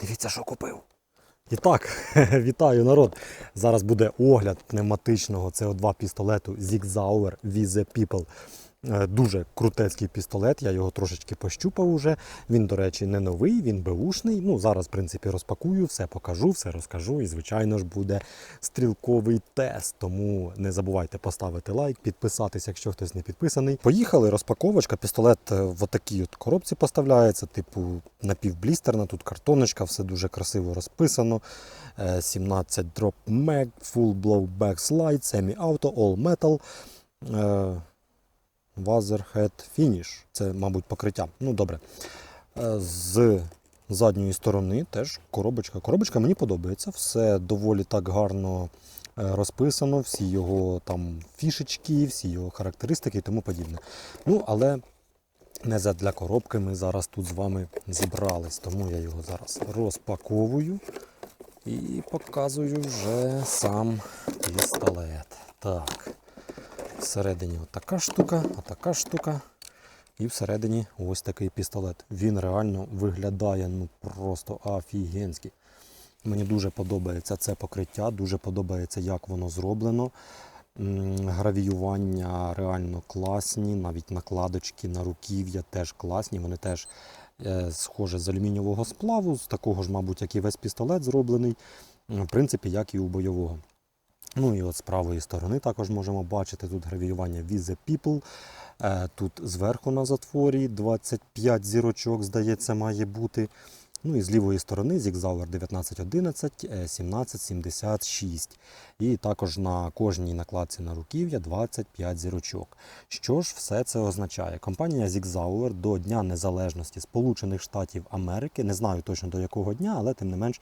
Дивіться, що купив. І так, вітаю народ. Зараз буде огляд пневматичного CO2 пістолету Zigzauer Vize People. Е, Дуже крутецький пістолет, я його трошечки пощупав уже. Він, до речі, не новий, він беушний. Ну, зараз, в принципі, розпакую, все покажу, все розкажу. І, звичайно ж, буде стрілковий тест. Тому не забувайте поставити лайк, підписатися, якщо хтось не підписаний. Поїхали, розпаковочка. Пістолет е, в отакій от коробці поставляється, типу напівблістерна, тут картоночка, все дуже красиво розписано. Е, 17 Drop Mag, Full Blowback Slide, Semi-Auto, All Metal. Wazerhead Finish. Це, мабуть, покриття. Ну, добре. Е, З задньої сторони теж коробочка. Коробочка мені подобається. Все доволі так гарно е, розписано, всі його там фішечки, всі його характеристики і тому подібне. Ну, але не для коробки ми зараз тут з вами зібрались, тому я його зараз розпаковую і показую вже сам пістолет. Так. Всередині така штука, така штука. І всередині ось такий пістолет. Він реально виглядає ну просто офігенськи. Мені дуже подобається це покриття, дуже подобається, як воно зроблено. Гравіювання реально класні, навіть накладочки на руків'я теж класні. Вони теж е, схожі з алюмінієвого сплаву, з такого ж, мабуть, як і весь пістолет зроблений. В принципі, як і у бойового. Ну і от з правої сторони також можемо бачити тут гравіювання Vize People. Е, Тут зверху на затворі 25 зірочок, здається, має бути. Ну і з лівої сторони Zigzauer 1911, е, 1776. І також на кожній накладці на руків'я 25 зірочок. Що ж все це означає? Компанія Zigzauer до Дня Незалежності Сполучених Штатів Америки, не знаю точно до якого дня, але тим не менш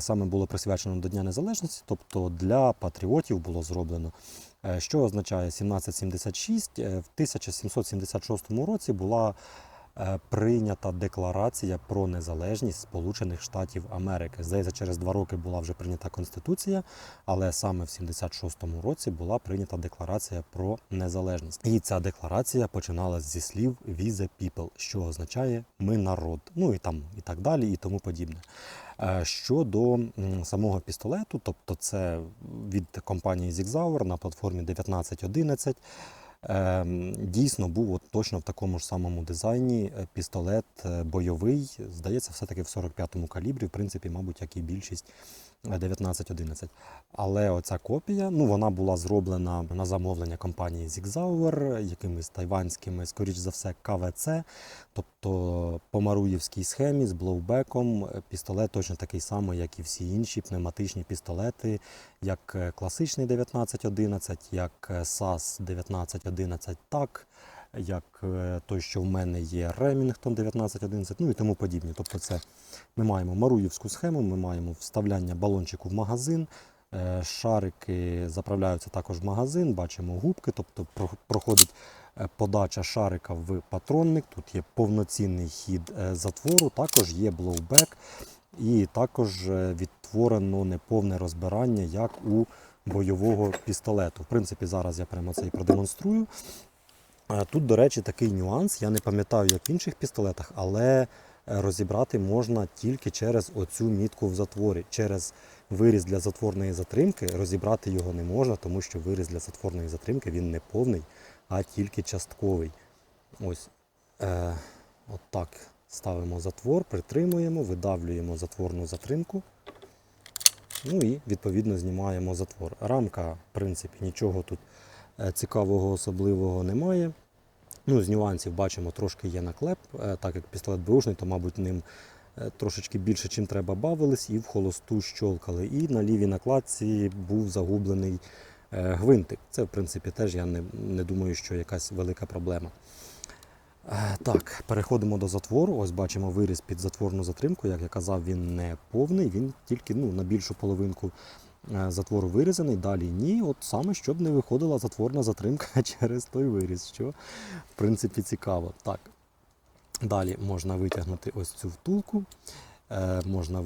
саме було присвячено до Дня Незалежності, тобто для патріотів було зроблено. Е, Що означає 1776? Е, В 1776 році була е, прийнята декларація про незалежність Сполучених Штатів Америки. Здається, через два роки була вже прийнята Конституція, але саме в 76-му році була прийнята декларація про незалежність. І ця декларація починалась зі слів «We the people», що означає ми народ. Ну і там і так далі, і тому подібне. Е, Щодо самого пістолету, тобто це від компанії Zigzauer на платформі 1911. Ем, Дійсно був от точно в такому ж самому дизайні е, пістолет е, бойовий, здається, все-таки в 45-му калібрі, в принципі, мабуть, як і більшість 1911. Але оця копія, ну вона була зроблена на замовлення компанії Zigzauer, якимись тайванськими, скоріш за все, КВЦ, тобто по маруївській схемі з блоубеком. Е, Пістолет точно такий самий, як і всі інші пневматичні пістолети, як е, класичний 1911, як е, SAS 1911 так, як е, той, що в мене є Remington 1911, ну і тому подібні. Тобто це ми маємо маруївську схему, ми маємо вставляння балончику в магазин. е, Шарики заправляються також в магазин, бачимо губки, тобто проходить е, подача шарика в патронник. Тут є повноцінний хід затвору, також є блоубек, і також відтворено неповне розбирання, як у бойового пістолету. В принципі, зараз я прямо це і продемонструю. Е, Тут, до речі, такий нюанс. Я не пам'ятаю, як в інших пістолетах, але е, розібрати можна тільки через оцю мітку в затворі. Через виріз для затворної затримки розібрати його не можна, тому що виріз для затворної затримки він не повний, а тільки частковий. Ось е, от так ставимо затвор, притримуємо, видавлюємо затворну затримку. Ну і відповідно знімаємо затвор. Рамка, в принципі, нічого тут цікавого особливого немає. Ну, з нюансів бачимо, трошки є наклеп, е, так як пістолет беушний, то, мабуть, ним е, трошечки більше, чим треба бавились, і в холосту щолкали. І на лівій накладці був загублений е, гвинтик. Це, в принципі, теж я не, не думаю, що якась велика проблема. Е, Так, переходимо до затвору. Ось бачимо виріз під затворну затримку. Як я казав, він не повний, він тільки ну, на більшу половинку е, затвору вирізаний. Далі ні. От саме щоб не виходила затворна затримка через той виріз, що в принципі цікаво. Так. Далі можна витягнути ось цю втулку. Е, можна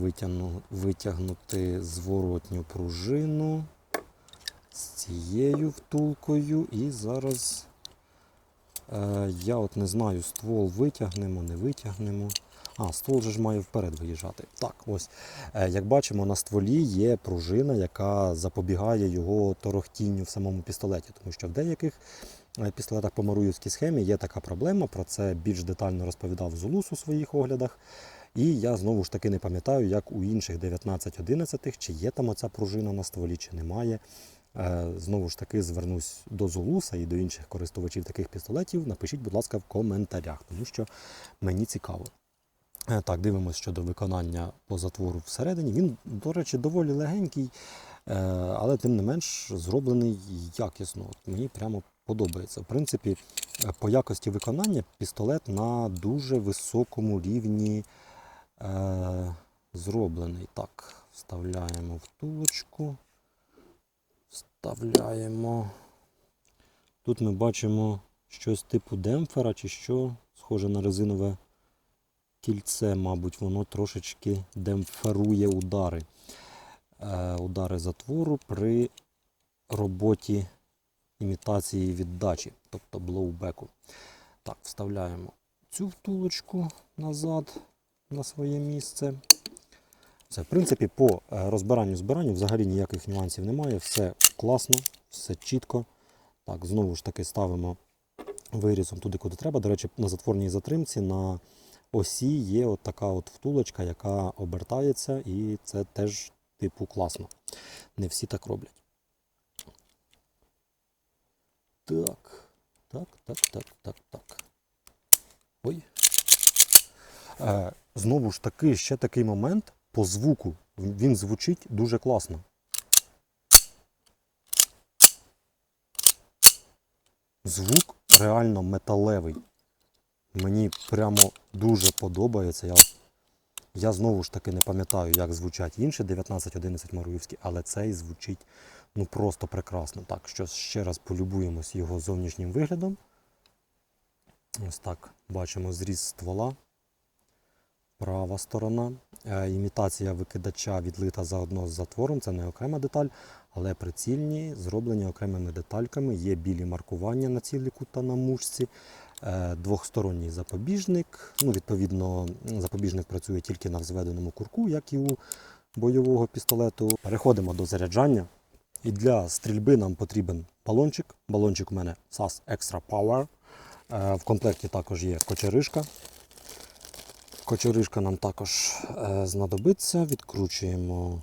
витягнути зворотню пружину з цією втулкою. І зараз Е, Я от не знаю, ствол витягнемо, не витягнемо. А, ствол же ж має вперед виїжджати. Так, ось. Е, Як бачимо, на стволі є пружина, яка запобігає його торохтінню в самому пістолеті, тому що в деяких е, пістолетах по маруївській схемі є така проблема. Про це більш детально розповідав Зулус у своїх оглядах. І я знову ж таки не пам'ятаю, як у інших 19-11, чи є там оця пружина на стволі, чи немає. Е, Знову ж таки, звернусь до Зулуса і до інших користувачів таких пістолетів. Напишіть, будь ласка, в коментарях, тому що мені цікаво. Е, Так, дивимося щодо виконання по затвору всередині. Він, до речі, доволі легенький, е, але тим не менш зроблений якісно. От Мені прямо подобається. В принципі, е, по якості виконання пістолет на дуже високому рівні е, зроблений. Так, вставляємо втулочку. Вставляємо. Тут ми бачимо щось типу демпфера чи що, схоже на резинове кільце, мабуть, воно трошечки демпферує удари. Е, удари затвору при роботі імітації віддачі, тобто блоубеку. Так, вставляємо цю втулочку назад на своє місце. Це, в принципі, по е, розбиранню збиранню взагалі ніяких нюансів немає. Все класно, все чітко. Так, знову ж таки ставимо вирізом туди, куди треба. До речі, на затворній затримці на осі є от така от втулочка, яка обертається, і це теж типу класно. Не всі так роблять. Так, так, так, так, так, так. Ой. Е, знову ж таки, ще такий момент по звуку. Він звучить дуже класно. Звук реально металевий. Мені прямо дуже подобається. Я, я знову ж таки не пам'ятаю, як звучать інші 19-11 маруївські, але цей звучить ну просто прекрасно. Так, що ще раз полюбуємось його зовнішнім виглядом. Ось так бачимо зріз ствола. Права сторона. Е, імітація викидача відлита заодно з затвором, це не окрема деталь, але прицільні, зроблені окремими детальками. Є білі маркування на ціліку та на мушці. Е, Двохсторонній запобіжник. Ну, відповідно, запобіжник працює тільки на взведеному курку, як і у бойового пістолету. Переходимо до заряджання. І для стрільби нам потрібен балончик. Балончик у мене SAS Extra Power. Е, В комплекті також є кочеришка. Кочеришка нам також е, знадобиться. Відкручуємо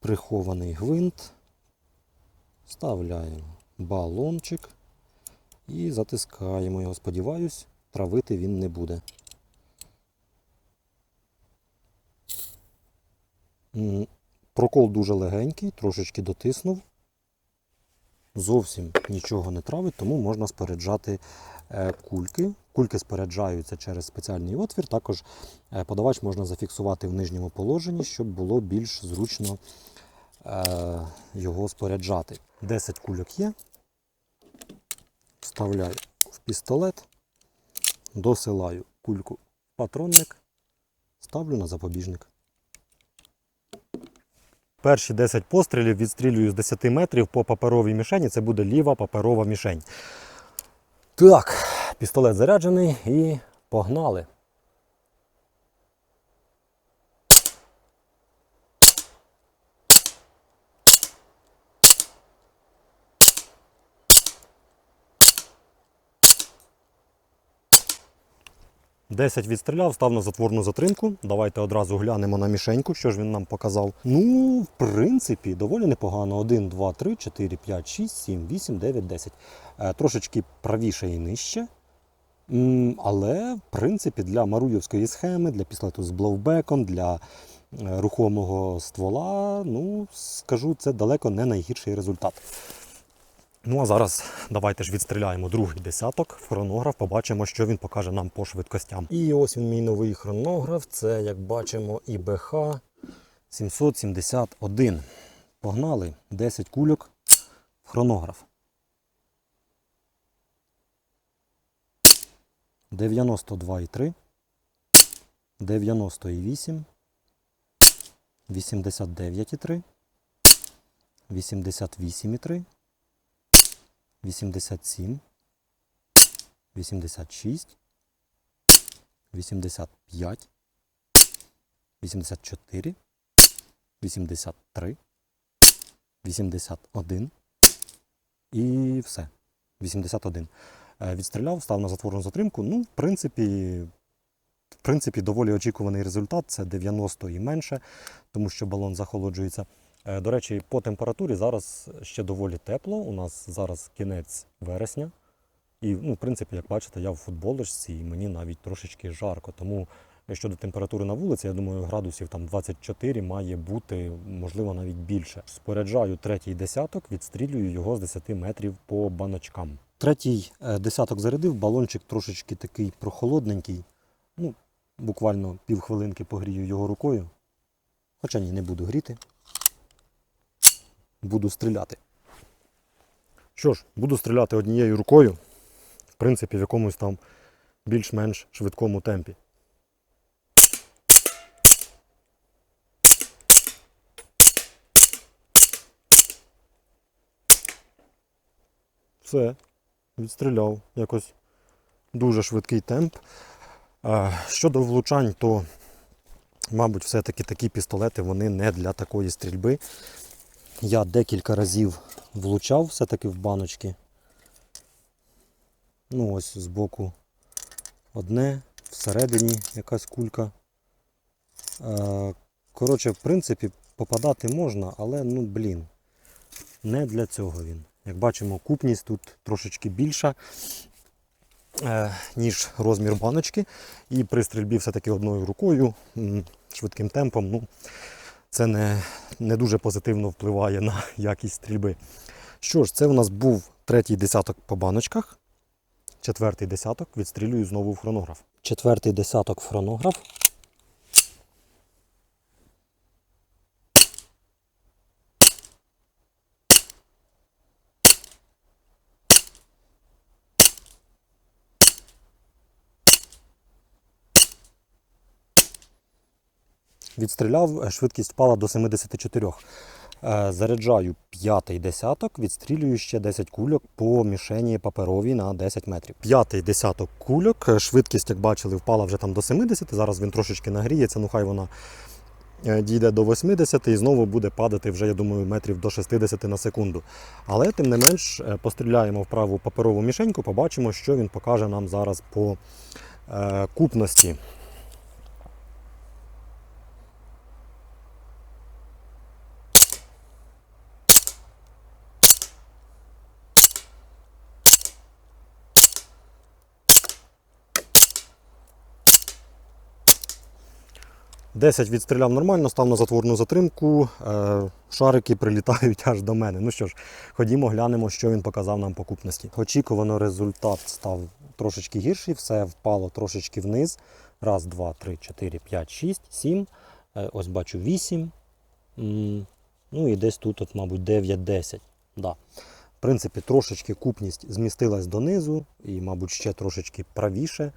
прихований гвинт, вставляємо балончик і затискаємо його. Сподіваюсь, травити він не буде. Прокол дуже легенький, трошечки дотиснув. Зовсім нічого не травить, тому можна споряджати е, кульки. Кульки споряджаються через спеціальний отвір. Також е, подавач можна зафіксувати в нижньому положенні, щоб було більш зручно е, його споряджати. 10 кульок є. Вставляю в пістолет, досилаю кульку в патронник, ставлю на запобіжник. Перші 10 пострілів відстрілюю з 10 метрів по паперовій мішені. Це буде ліва паперова мішень. Так, пістолет заряджений і погнали. Десять відстріляв, став на затворну затримку. Давайте одразу глянемо на мішеньку, що ж він нам показав. Ну, в принципі, доволі непогано. 1, 2, 3, 4, 5, 6, 7, 8, 9, 10. Е, трошечки правіше і нижче. Але, в принципі, для маруйовської схеми, для пістолету з бловбеком, для е, рухомого ствола, ну, скажу, це далеко не найгірший результат. Ну а зараз давайте ж відстріляємо другий десяток хронограф, побачимо, що він покаже нам по швидкостям. І ось він мій новий хронограф. Це, як бачимо, ІБХ 771. Погнали 10 кульок в хронограф. 92,3, 90,8, 89,3, 88,3, 87, 86, 85, 84, 83, 81 і все. 81. Е, Відстріляв, став на затворну затримку. Ну, в принципі, в принципі, доволі очікуваний результат це 90 і менше, тому що балон захолоджується. Е, До речі, по температурі зараз ще доволі тепло. У нас зараз кінець вересня. І, ну, в принципі, як бачите, я в футболочці і мені навіть трошечки жарко. Тому щодо температури на вулиці, я думаю, градусів там 24 має бути, можливо, навіть більше. Споряджаю третій десяток, відстрілюю його з 10 метрів по баночкам. Третій е, десяток зарядив, балончик трошечки такий прохолодненький. Ну, буквально півхвилинки погрію його рукою. Хоча ні, не буду гріти. Буду стріляти. Що ж, буду стріляти однією рукою, в принципі, в якомусь там більш-менш швидкому темпі. Все, відстріляв. Якось дуже швидкий темп. Щодо влучань, то, мабуть, все-таки такі пістолети вони не для такої стрільби. Я декілька разів влучав все-таки в баночки. Ну, ось збоку одне, всередині якась кулька. Е, Коротше, в принципі, попадати можна, але ну блін, не для цього він. Як бачимо, купність тут трошечки більша, е, ніж розмір баночки. І при стрільбі все-таки одною рукою, швидким темпом, ну, це не, не дуже позитивно впливає на якість стрільби. Що ж, це у нас був третій десяток по баночках. Четвертий десяток відстрілюю знову в хронограф. Четвертий десяток в хронограф. Відстріляв, е, швидкість впала до 74. Е, Заряджаю п'ятий десяток, відстрілюю ще 10 кульок по мішені паперовій на 10 метрів. П'ятий десяток кульок, е, швидкість, як бачили, впала вже там до 70. Зараз він трошечки нагріється, ну хай вона дійде до 80 і знову буде падати вже, я думаю, метрів до 60 на секунду. Але тим не менш постріляємо в праву паперову мішеньку, побачимо, що він покаже нам зараз по купності. Десять відстріляв нормально, став на затворну затримку. Е, шарики прилітають аж до мене. Ну що ж, ходімо, глянемо, що він показав нам по купності. Очікувано результат став трошечки гірший, все впало трошечки вниз. Раз, два, три, чотири, п'ять, шість, сім. Е, ось бачу вісім. Ну і десь тут, от, мабуть, 9-10. Да. В принципі, трошечки купність змістилась донизу і, мабуть, ще трошечки правіше.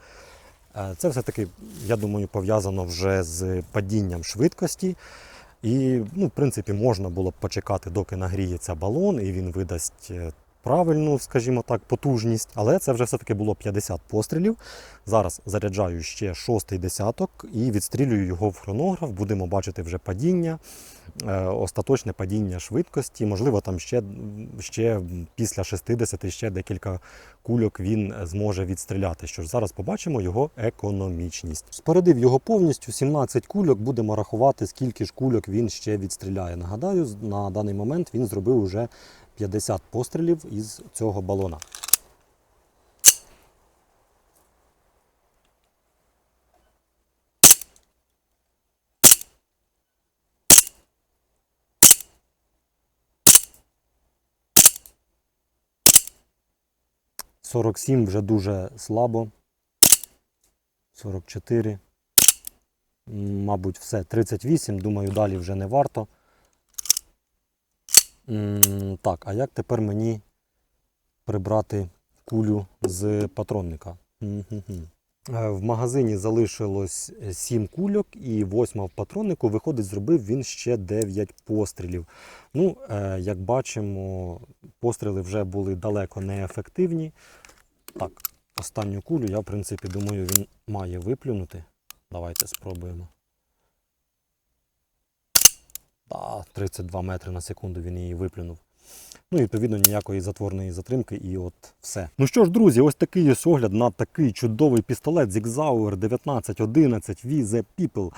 Е, Це все-таки, я думаю, пов'язано вже з падінням швидкості. І, ну, в принципі, можна було б почекати, доки нагріється балон, і він видасть е, правильну, скажімо так, потужність. Але це вже все-таки було 50 пострілів. Зараз заряджаю ще шостий десяток і відстрілюю його в хронограф. Будемо бачити вже падіння, е, остаточне падіння швидкості. Можливо, там ще, ще після 60 ще декілька кульок він зможе відстріляти. Що ж, зараз побачимо його економічність. Спорядив його повністю 17 кульок. Будемо рахувати, скільки ж кульок він ще відстріляє. Нагадаю, на даний момент він зробив уже 50 пострілів із цього балона. Сорок сім вже дуже слабо. 44. М, Мабуть, все. 38. Думаю, далі вже не варто. Так, а як тепер мені прибрати кулю з патронника? Е, В магазині залишилось 7 кульок і 8 в патроннику. Виходить, зробив він ще 9 пострілів. Ну, е, як бачимо, постріли вже були далеко не ефективні. Так, останню кулю я, в принципі, думаю, він має виплюнути. Давайте спробуємо. Та 32 метри на секунду він її виплюнув. Ну і відповідно ніякої затворної затримки, і от все. Ну що ж, друзі, ось такий ось огляд на такий чудовий пістолет Zigzauer 1911 V The People.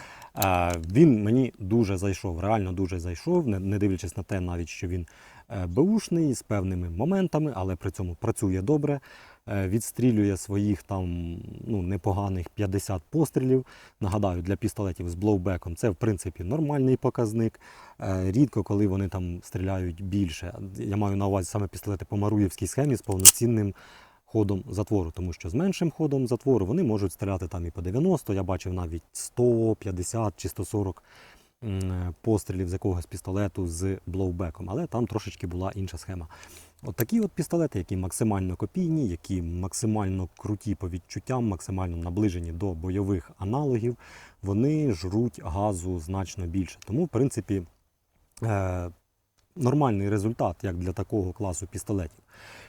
Він мені дуже зайшов, реально дуже зайшов, не, дивлячись на те, навіть що він е, беушний з певними моментами, але при цьому працює добре. е, Відстрілює своїх там ну, непоганих 50 пострілів. Нагадаю, для пістолетів з блоубеком це в принципі нормальний показник. Е, Рідко, коли вони там стріляють більше. Я маю на увазі саме пістолети по маруєвській схемі з повноцінним ходом затвору, тому що з меншим ходом затвору вони можуть стріляти там і по 90, я бачив навіть 100, 50 чи 140 пострілів з якогось пістолету з блоубеком, але там трошечки була інша схема. От такі от пістолети, які максимально копійні, які максимально круті по відчуттям, максимально наближені до бойових аналогів, вони жруть газу значно більше. Тому, в принципі, е, нормальний результат як для такого класу пістолетів.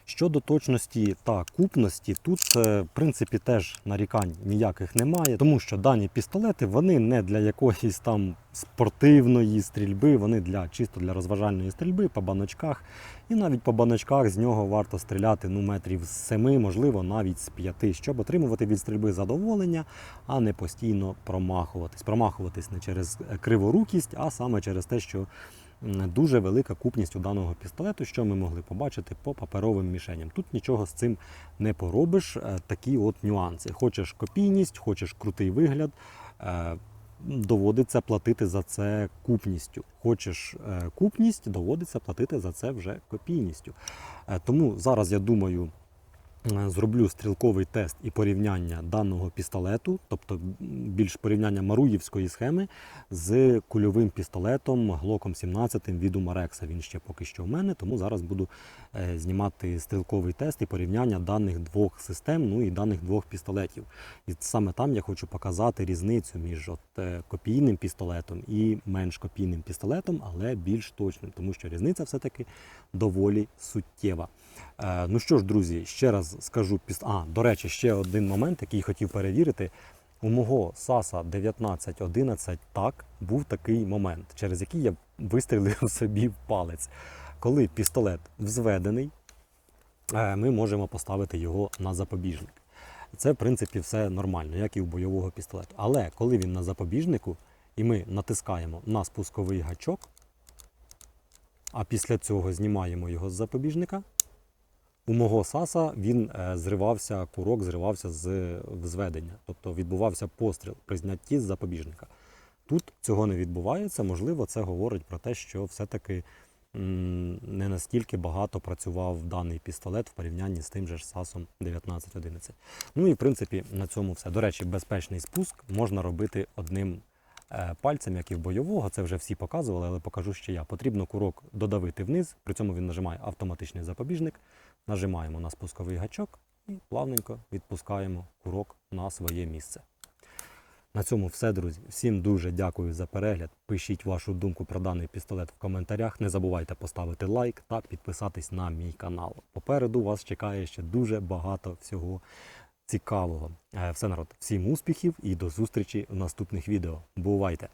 Щодо точності та купності, тут е, в принципі теж нарікань ніяких немає, тому що дані пістолети вони не для якоїсь там спортивної стрільби, вони для чисто для розважальної стрільби по баночках. І навіть по баночках з нього варто стріляти ну, метрів з 7, можливо, навіть з 5, щоб отримувати від стрільби задоволення, а не постійно промахуватись. Промахуватись не через криворукість, а саме через те, що дуже велика купність у даного пістолету, що ми могли побачити по паперовим мішеням. Тут нічого з цим не поробиш. е, Такі от нюанси. Хочеш копійність, хочеш крутий вигляд. е, Доводиться платити за це купністю. Хочеш е, купність, доводиться платити за це вже копійністю. Тому зараз я думаю, зроблю стрілковий тест і порівняння даного пістолету, тобто більш порівняння маруївської схеми з кульовим пістолетом Глоком 17 від Умарекса. Він ще поки що в мене, тому зараз буду е, знімати стрілковий тест і порівняння даних двох систем, ну і даних двох пістолетів. І саме там я хочу показати різницю між от, е, копійним пістолетом і менш копійним пістолетом, але більш точним, тому що різниця все-таки доволі суттєва. Е, ну що ж, друзі, ще раз скажу. А, до речі, ще один момент, який хотів перевірити. У мого САСа 1911 так був такий момент, через який я вистрілив собі в палець. Коли пістолет взведений, е, ми можемо поставити його на запобіжник. Це, в принципі, все нормально, як і у бойового пістолету. Але коли він на запобіжнику, і ми натискаємо на спусковий гачок, а після цього знімаємо його з запобіжника, у мого САСа він е, зривався, курок зривався з взведення, тобто відбувався постріл при знятті з запобіжника. Тут цього не відбувається, можливо, це говорить про те, що все-таки не настільки багато працював даний пістолет в порівнянні з тим же ж САСом 1911. Ну і в принципі на цьому все. До речі, безпечний спуск можна робити одним пальцем, як і в бойового. Це вже всі показували, але покажу ще я. Потрібно курок додавити вниз, при цьому він нажимає автоматичний запобіжник. Нажимаємо на спусковий гачок і плавненько відпускаємо курок на своє місце. На цьому все, друзі. Всім дуже дякую за перегляд. Пишіть вашу думку про даний пістолет в коментарях. Не забувайте поставити лайк та підписатись на мій канал. Попереду вас чекає ще дуже багато всього цікавого. Е, Все народ, всім успіхів і до зустрічі в наступних відео. Бувайте!